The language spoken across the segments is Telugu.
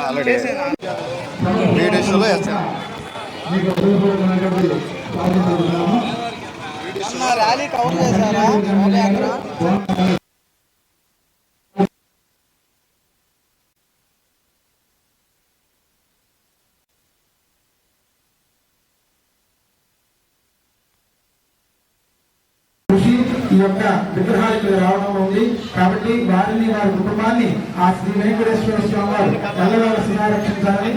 ఆల్రెడీ వేస్తాను ర్యాలీ కవర్ చేశారా ఈ యొక్క విగ్రహాలు ఇక్కడ రావడం ఉంది. కాబట్టి కాబట్టి వారిని వారి కుటుంబాన్ని ఆ శ్రీ వెంకటేశ్వర స్వామి వారు ఎల్లవేళ సంరక్షించాలని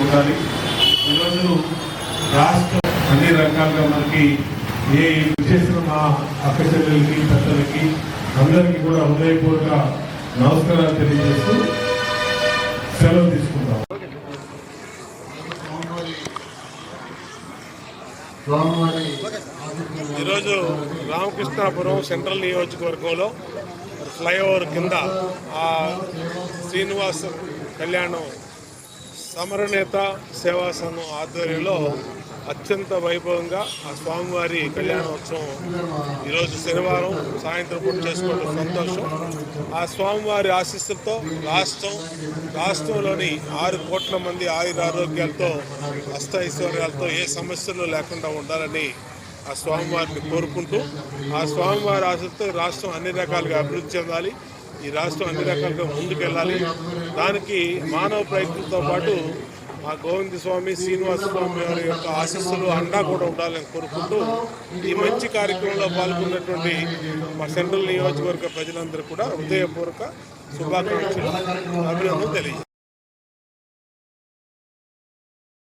ఉండాలి. ఈరోజు రాష్ట్రం అన్ని రకాలుగా మనకి ఏ చేసిన మా అక్క చెల్లెలకి పెద్దలకి అందరికీ కూడా హృదయపూర్వక నమస్కారాలు తెలియజేస్తూ సెలవు తీసుకుందాం. ఈరోజు రామకృష్ణాపురం సెంట్రల్ నియోజకవర్గంలో ఫ్లైఓవర్ కింద శ్రీనివాస్ కళ్యాణం సమరనేత సేవా సంఘం ఆధ్వర్యంలో అత్యంత వైభవంగా ఆ స్వామివారి కళ్యాణోత్సవం ఈరోజు శనివారం సాయంత్రం పూట చేసుకోవడం సంతోషం. ఆ స్వామివారి ఆశీస్సులతో రాష్ట్రం రాష్ట్రంలోని ఆరు కోట్ల మంది ఆయుర ఆరోగ్యాలతో అష్టైశ్వర్యాలతో ఏ సమస్యలు లేకుండా ఉండాలని ఆ స్వామివారిని కోరుకుంటూ ఆ స్వామివారి ఆశతో రాష్ట్రం అన్ని రకాలుగా అభివృద్ధి చెందాలి. ఈ రాష్ట్రం అన్ని రకాలుగా ముందుకెళ్ళాలి. దానికి మానవ ప్రయత్నంతో పాటు ఆ గోవింద స్వామి శ్రీనివాస స్వామి వారి యొక్క ఆశస్సులు అండా కూడా ఉండాలని కోరుకుంటూ ఈ మంచి కార్యక్రమంలో పాల్గొన్నటువంటి మా సెంట్రల్ నియోజకవర్గ ప్రజలందరూ కూడా హృదయపూర్వక శుభాకాంక్షలు అభినందనలు తెలియదు